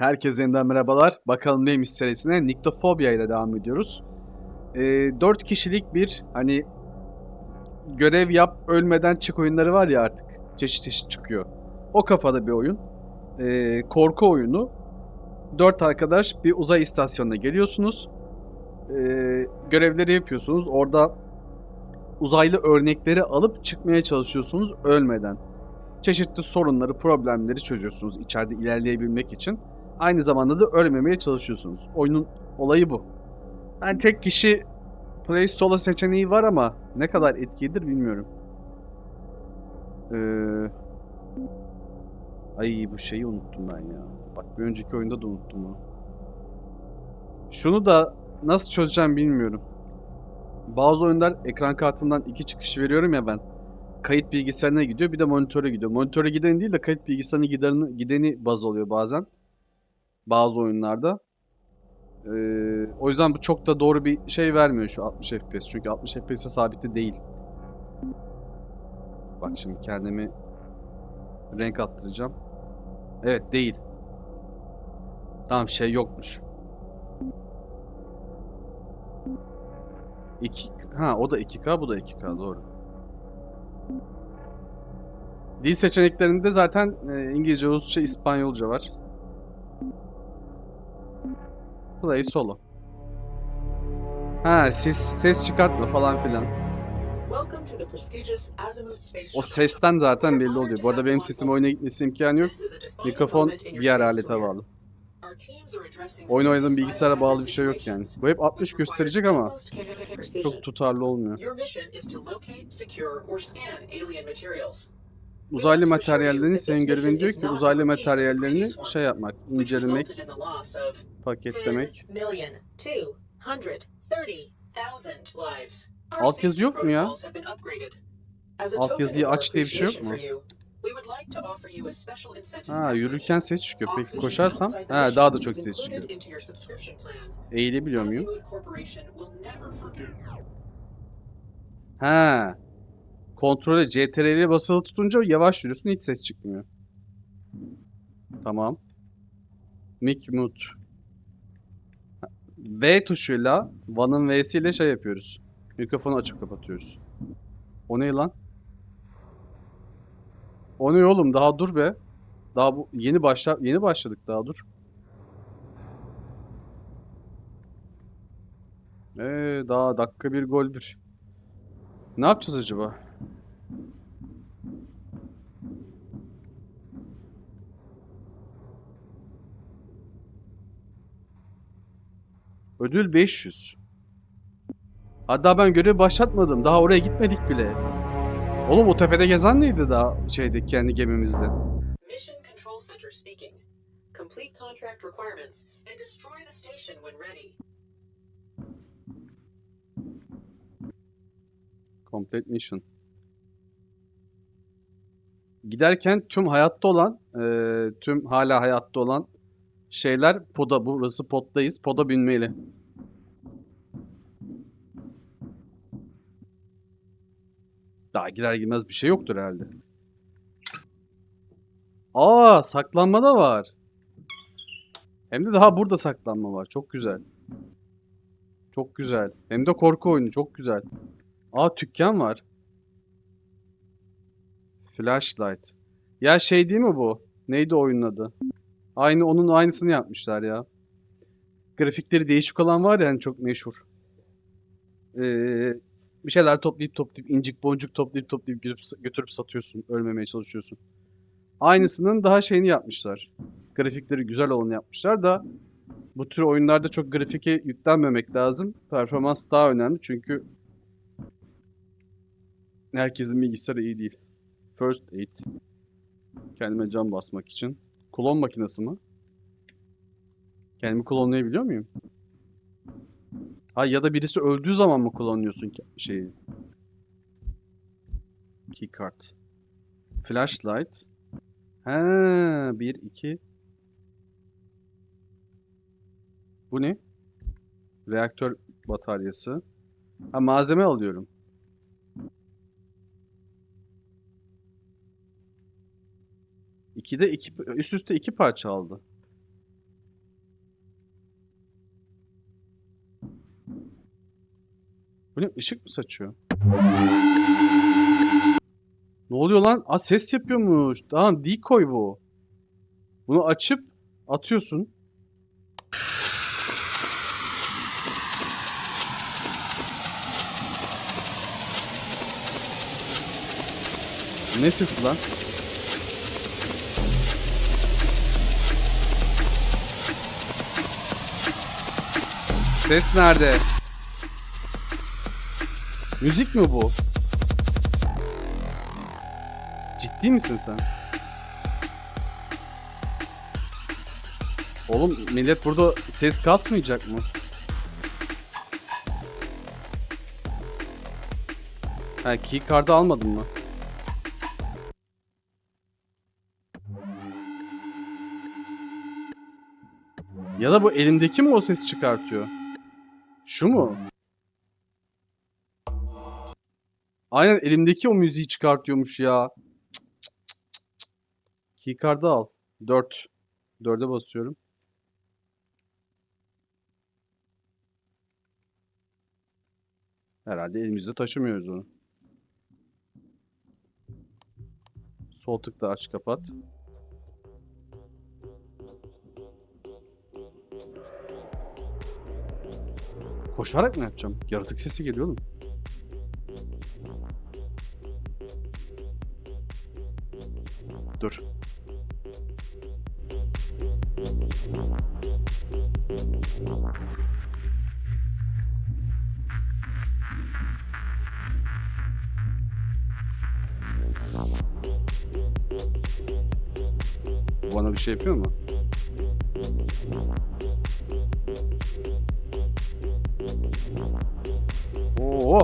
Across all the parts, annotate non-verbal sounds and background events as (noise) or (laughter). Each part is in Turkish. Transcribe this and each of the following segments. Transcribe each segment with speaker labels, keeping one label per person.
Speaker 1: Herkese yeniden merhabalar. Bakalım neymiş serisine Niktofobia ile devam ediyoruz. Ee, 4 kişilik bir hani görev yap ölmeden çık oyunları var ya artık. Çeşit çeşit çıkıyor. O kafada bir oyun. Ee, korku oyunu. 4 arkadaş bir uzay istasyonuna geliyorsunuz. Ee, görevleri yapıyorsunuz. Orada uzaylı örnekleri alıp çıkmaya çalışıyorsunuz ölmeden. Çeşitli sorunları, problemleri çözüyorsunuz içeride ilerleyebilmek için. Aynı zamanda da ölmemeye çalışıyorsunuz. Oyunun olayı bu. Yani tek kişi play solo seçeneği var ama ne kadar etkilidir bilmiyorum. Ee... Ay bu şeyi unuttum ben ya. Bak bir önceki oyunda da unuttum onu. Şunu da nasıl çözeceğim bilmiyorum. Bazı oyunlar ekran kartından iki çıkış veriyorum ya ben. Kayıt bilgisayarına gidiyor bir de monitöre gidiyor. Monitöre giden değil de kayıt bilgisayarına gideni, gideni baz oluyor bazen bazı oyunlarda. Ee, o yüzden bu çok da doğru bir şey vermiyor şu 60 FPS. Çünkü 60 FPS'e sabitli değil. Bak şimdi kendimi renk attıracağım. Evet değil. Tamam şey yokmuş. İki, ha o da 2K bu da 2K doğru. Dil seçeneklerinde zaten e, İngilizce, Rusça, İspanyolca var. Play solo. Ha ses ses çıkartma falan filan. O sesten zaten belli oluyor. Bu arada benim sesim oyuna gitmesi imkanı yok. Mikrofon diğer alete bağlı. Oyun oynadığım bilgisayara bağlı bir şey yok yani. Bu hep 60
Speaker 2: which require
Speaker 1: gösterecek ama çok tutarlı olmuyor. Uzaylı materyallerini senin görevin diyor ki uzaylı materyallerini şey yapmak, incelemek, paketlemek.
Speaker 2: 10 million 230,000 lives. Our
Speaker 1: Alt yazı yok mu ya? Alt yazıyı aç diye bir şey yok mu? Ha yürürken ses çıkıyor. Peki koşarsam ha daha da çok ses çıkıyor. Eğilebiliyor muyum? Ha. Kontrole CTRL'ye basılı tutunca yavaş yürüyorsun hiç ses çıkmıyor. Tamam. Mic mute. V tuşuyla One'ın V'siyle şey yapıyoruz. Mikrofonu açıp kapatıyoruz. O ne lan? O ne oğlum? Daha dur be. Daha bu yeni başla yeni başladık daha dur. Ee, daha dakika bir gol bir. Ne yapacağız acaba? Ödül 500. Hatta ben görev başlatmadım. Daha oraya gitmedik bile. Oğlum o tepede gezen neydi daha şeyde kendi gemimizde?
Speaker 2: Mission Control Center speaking. Complete contract requirements and destroy the station when ready.
Speaker 1: Complete mission. Giderken tüm hayatta olan, eee, tüm hala hayatta olan şeyler poda, burası poddayız. Poda binmeli. Daha girer girmez bir şey yoktur herhalde. Aa, saklanma da var. Hem de daha burada saklanma var. Çok güzel. Çok güzel. Hem de korku oyunu. Çok güzel. Aa tükkan var. Flashlight. Ya şey değil mi bu? Neydi oyunun adı? Aynı onun aynısını yapmışlar ya. Grafikleri değişik olan var ya hani çok meşhur. Ee, bir şeyler toplayıp toplayıp incik boncuk toplayıp toplayıp götürüp, götürüp satıyorsun. Ölmemeye çalışıyorsun. Aynısının daha şeyini yapmışlar. Grafikleri güzel olanı yapmışlar da bu tür oyunlarda çok grafike yüklenmemek lazım. Performans daha önemli çünkü Herkesin bilgisayarı iyi değil. First aid. Kendime can basmak için. Klon makinesi mi? Kendimi klonlayabiliyor muyum? Ha ya da birisi öldüğü zaman mı klonluyorsun ki şeyi? Keycard. Flashlight. Ha, bir, iki. Bu ne? Reaktör bataryası. Ha malzeme alıyorum. İkide iki, üst üste iki parça aldı. Bu ne? Işık mı saçıyor? Ne oluyor lan? Aa ses yapıyormuş. Tamam decoy bu. Bunu açıp atıyorsun. Ne sesi lan? Ses nerede? Müzik mi bu? Ciddi misin sen? Oğlum millet burada ses kasmayacak mı? Ha keycard'ı almadın mı? Ya da bu elimdeki mi o sesi çıkartıyor? Şu mu? Aynen elimdeki o müziği çıkartıyormuş ya. Keycard'ı al. 4. 4'e basıyorum. Herhalde elimizde taşımıyoruz onu. Sol tıkla aç kapat. Koşarak mı yapacağım? Yaratık sesi geliyor oğlum. Dur. Bana bir şey yapıyor mu? Oo.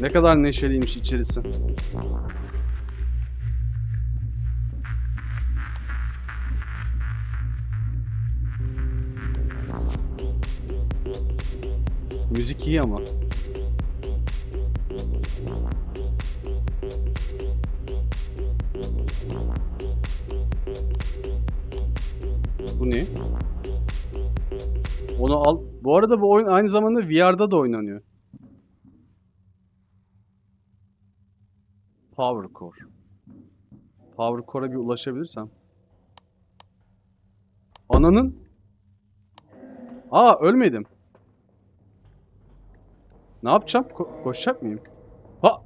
Speaker 1: Ne kadar neşeliymiş içerisi. Müzik iyi ama. Bu ne? Onu al. Bu arada bu oyun aynı zamanda VR'da da oynanıyor. Power Core. Power Core'a bir ulaşabilirsem. Ananın. Aa ölmedim. Ne yapacağım? Ko- koşacak mıyım? Ha!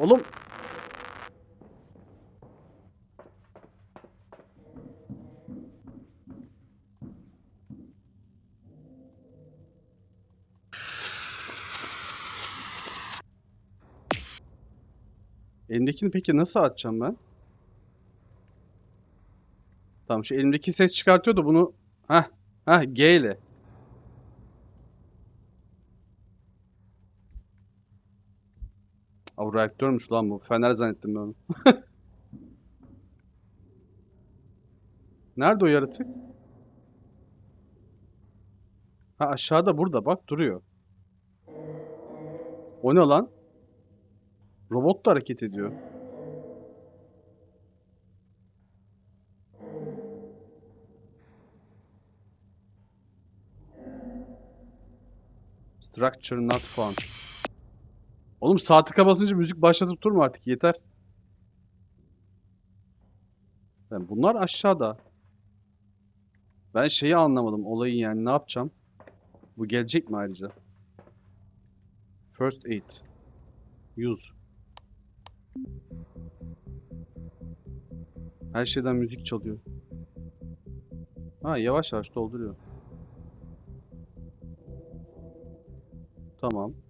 Speaker 1: Oğlum. Elimdekini peki nasıl açacağım ben? Tamam şu elimdeki ses çıkartıyor da bunu... Heh. Heh G ile. Bu reaktörmüş lan bu. Fener zannettim ben onu. (laughs) Nerede o yaratık? Ha aşağıda burada bak duruyor. O ne lan? Robot da hareket ediyor. Structure not found. Oğlum tıka basınca müzik başlatıp durma artık yeter. Yani bunlar aşağıda. Ben şeyi anlamadım olayı yani ne yapacağım? Bu gelecek mi ayrıca? First aid. Use. Her şeyden müzik çalıyor. Ha yavaş yavaş dolduruyor. Tamam.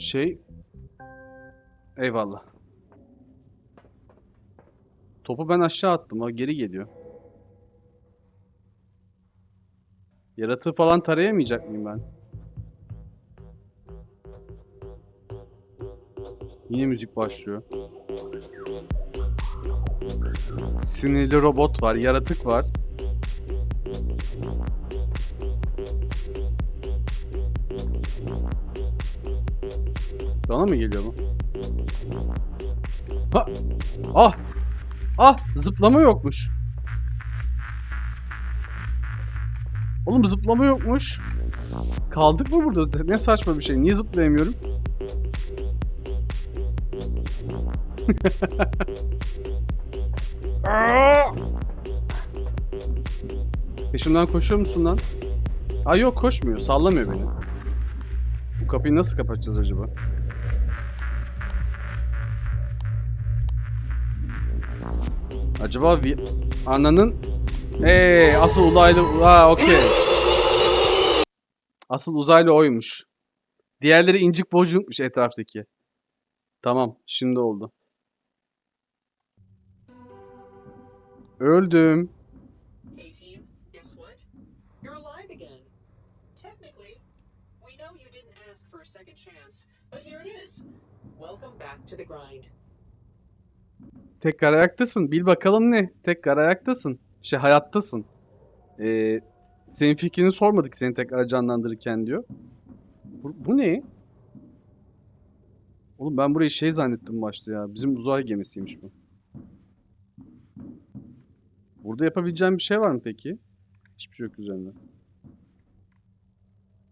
Speaker 1: Şey... Eyvallah. Topu ben aşağı attım. O geri geliyor. Yaratığı falan tarayamayacak mıyım ben? Yine müzik başlıyor. Sinirli robot var, yaratık var. Bana mı geliyor bu? Ha! Ah! Ah! Zıplama yokmuş. Oğlum zıplama yokmuş. Kaldık mı burada? Ne saçma bir şey. Niye zıplayamıyorum? (laughs) Peşimden koşuyor musun lan? Ay yok koşmuyor. Sallamıyor beni. Bu kapıyı nasıl kapatacağız acaba? Acaba vi... Ananın... Hey, asıl uzaylı... Ha okey. Asıl uzaylı oymuş. Diğerleri incik boncukmuş etraftaki. Tamam, şimdi oldu. Öldüm.
Speaker 2: Welcome back to the grind.
Speaker 1: Tekrar ayaktasın. Bil bakalım ne? Tekrar ayaktasın. Şey hayattasın. Ee, senin fikrini sormadık seni tekrar canlandırırken diyor. Bu, bu ne? Oğlum ben burayı şey zannettim başta ya. Bizim uzay gemisiymiş bu. Burada yapabileceğim bir şey var mı peki? Hiçbir şey yok üzerinde.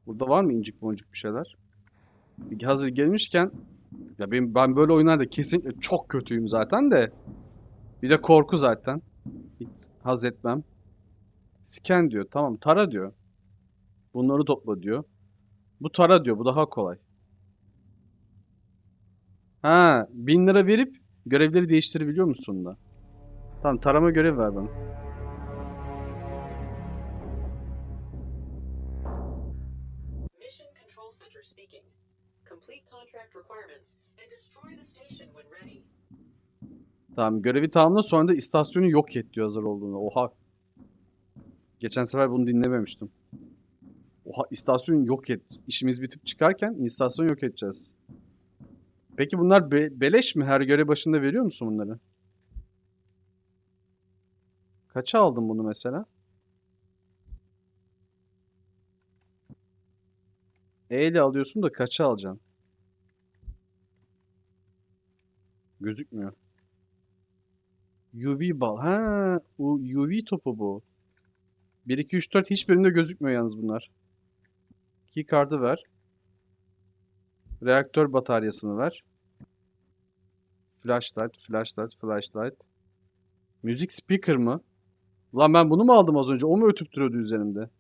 Speaker 1: Burada var mı incik boncuk bir şeyler? Hazır gelmişken ya benim, ben böyle oyunlarda kesinlikle çok kötüyüm zaten de. Bir de korku zaten. Hiç haz etmem. Scan diyor. Tamam tara diyor. Bunları topla diyor. Bu tara diyor. Bu daha kolay. Ha, bin lira verip görevleri değiştirebiliyor musun da? Tamam tarama görev ver bana. Tamam görevi tamamla sonra da istasyonu yok et diyor hazır olduğunda. Oha. Geçen sefer bunu dinlememiştim. Oha istasyonu yok et. İşimiz bitip çıkarken istasyonu yok edeceğiz. Peki bunlar be- beleş mi? Her görev başında veriyor musun bunları? Kaça aldın bunu mesela? E ile alıyorsun da kaça alacaksın? Gözükmüyor. UV bal. Ha, o UV topu bu. 1 2 3 4 hiçbirinde gözükmüyor yalnız bunlar. Key card'ı ver. Reaktör bataryasını ver. Flashlight, flashlight, flashlight. Müzik speaker mı? Ulan ben bunu mu aldım az önce? O mu ötüp duruyordu üzerimde?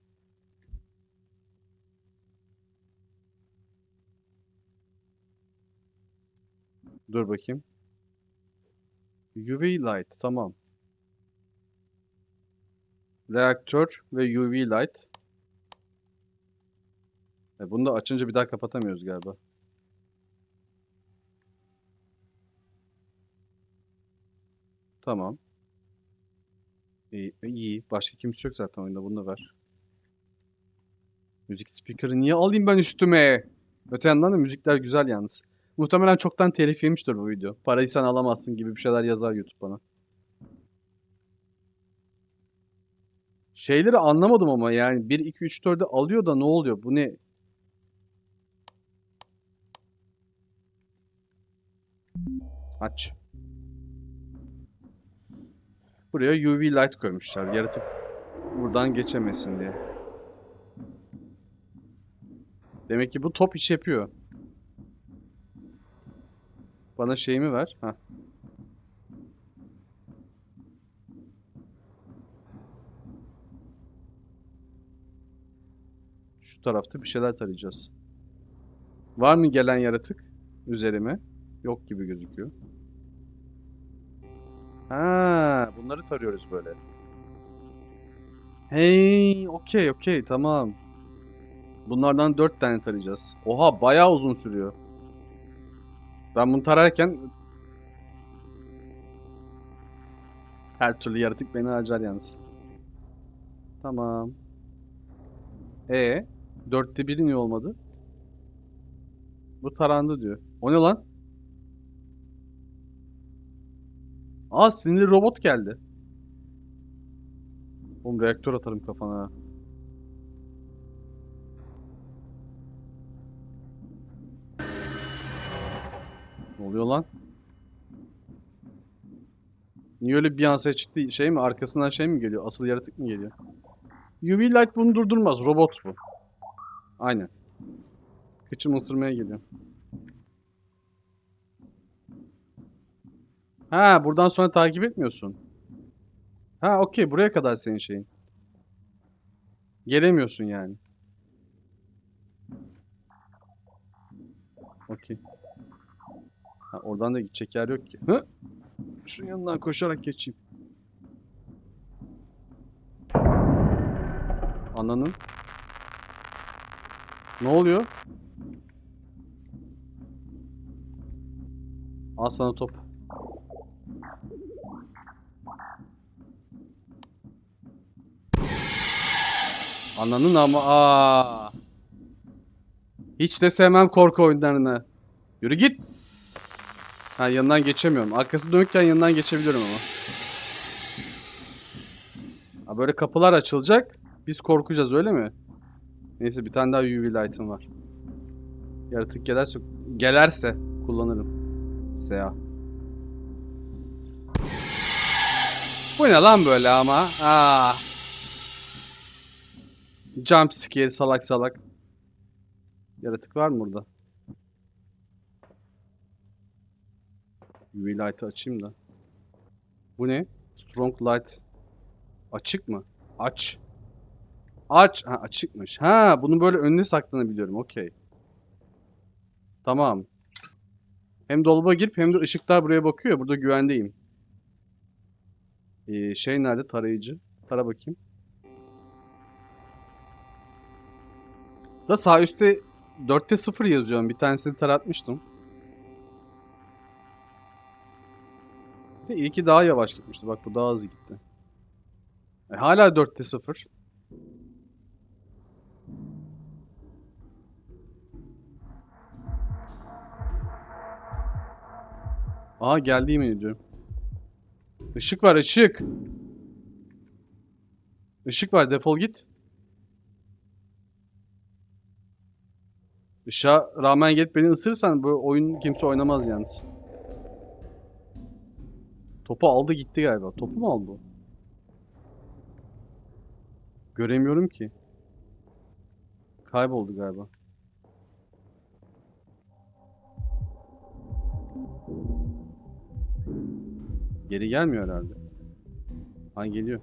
Speaker 1: Dur bakayım. UV light tamam. Reaktör ve UV light. E bunu da açınca bir daha kapatamıyoruz galiba. Tamam. İyi, iyi. Başka kimse yok zaten oyunda. Bunu da ver. Müzik speaker'ı niye alayım ben üstüme? Öte yandan da müzikler güzel yalnız. Muhtemelen çoktan telif yemiştir bu video. Parayı sen alamazsın gibi bir şeyler yazar YouTube bana. Şeyleri anlamadım ama yani 1, 2, 3, 4'ü alıyor da ne oluyor? Bu ne? Aç. Buraya UV light koymuşlar. Yaratık buradan geçemesin diye. Demek ki bu top iş yapıyor. Bana şeyimi ver. Heh. Şu tarafta bir şeyler tarayacağız. Var mı gelen yaratık üzerime? Yok gibi gözüküyor. Ha, bunları tarıyoruz böyle. Hey, okey, okey, tamam. Bunlardan dört tane tarayacağız. Oha, bayağı uzun sürüyor. Ben bunu tararken her türlü yaratık beni harcar yalnız. Tamam. E dörtte biri niye olmadı? Bu tarandı diyor. O ne lan? Aa sinirli robot geldi. Oğlum reaktör atarım kafana. Oluyor lan? Niye öyle bir an çıktı? Şey mi? Arkasından şey mi geliyor? Asıl yaratık mı geliyor? UV light bunu durdurmaz. Robot bu. Aynen. Kıçımı ısırmaya geliyor. Ha buradan sonra takip etmiyorsun. Ha okey buraya kadar senin şeyin. Gelemiyorsun yani. Okey. Ha, oradan da gidecek yer yok ki. Hı? Şunun yanından koşarak geçeyim. Ananın. Ne oluyor? Al sana top. Ananın ama aa. Hiç de sevmem korku oyunlarını. Yürü git. Ha yanından geçemiyorum. Arkası dönükken yanından geçebiliyorum ama. Ha böyle kapılar açılacak. Biz korkacağız öyle mi? Neyse bir tane daha UV light'ım var. Yaratık gelerse gelerse kullanırım. Seha. Bu ne lan böyle ama? Aa. Jump scare salak salak. Yaratık var mı burada? UV light'ı açayım da. Bu ne? Strong light. Açık mı? Aç. Aç. Ha açıkmış. Ha bunu böyle önüne saklanabiliyorum. Okey. Tamam. Hem dolaba girip hem de ışıklar buraya bakıyor. Burada güvendeyim. Ee, şey nerede? Tarayıcı. Tara bakayım. Da sağ üstte 4'te 0 yazıyorum. Bir tanesini taratmıştım. Bir de ilki daha yavaş gitmişti. Bak bu daha hızlı gitti. E, hala 4'te 0. Aa geldi yemin ediyorum. Işık var ışık. Işık var defol git. Işığa rağmen gelip beni ısırırsan bu oyun kimse oynamaz yalnız. Topu aldı gitti galiba. Topu mu aldı? Göremiyorum ki. Kayboldu galiba. Geri gelmiyor herhalde. Ha geliyor.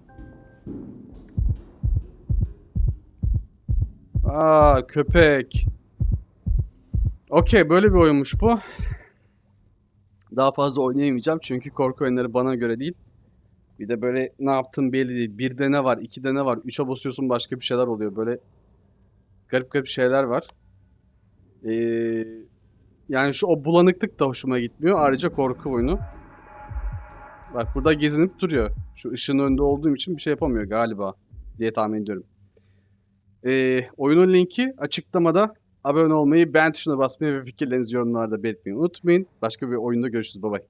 Speaker 1: Aa köpek. Okey böyle bir oyunmuş bu. Daha fazla oynayamayacağım çünkü korku oyunları bana göre değil. Bir de böyle ne yaptığın belli değil. Birde ne var, ikide ne var, üçe basıyorsun başka bir şeyler oluyor. Böyle garip garip şeyler var. Ee, yani şu o bulanıklık da hoşuma gitmiyor. Ayrıca korku oyunu. Bak burada gezinip duruyor. Şu ışığın önünde olduğum için bir şey yapamıyor galiba diye tahmin ediyorum. Ee, oyunun linki açıklamada. Abone olmayı, beğen tuşuna basmayı ve fikirlerinizi yorumlarda belirtmeyi unutmayın. Başka bir oyunda görüşürüz. Bye bye.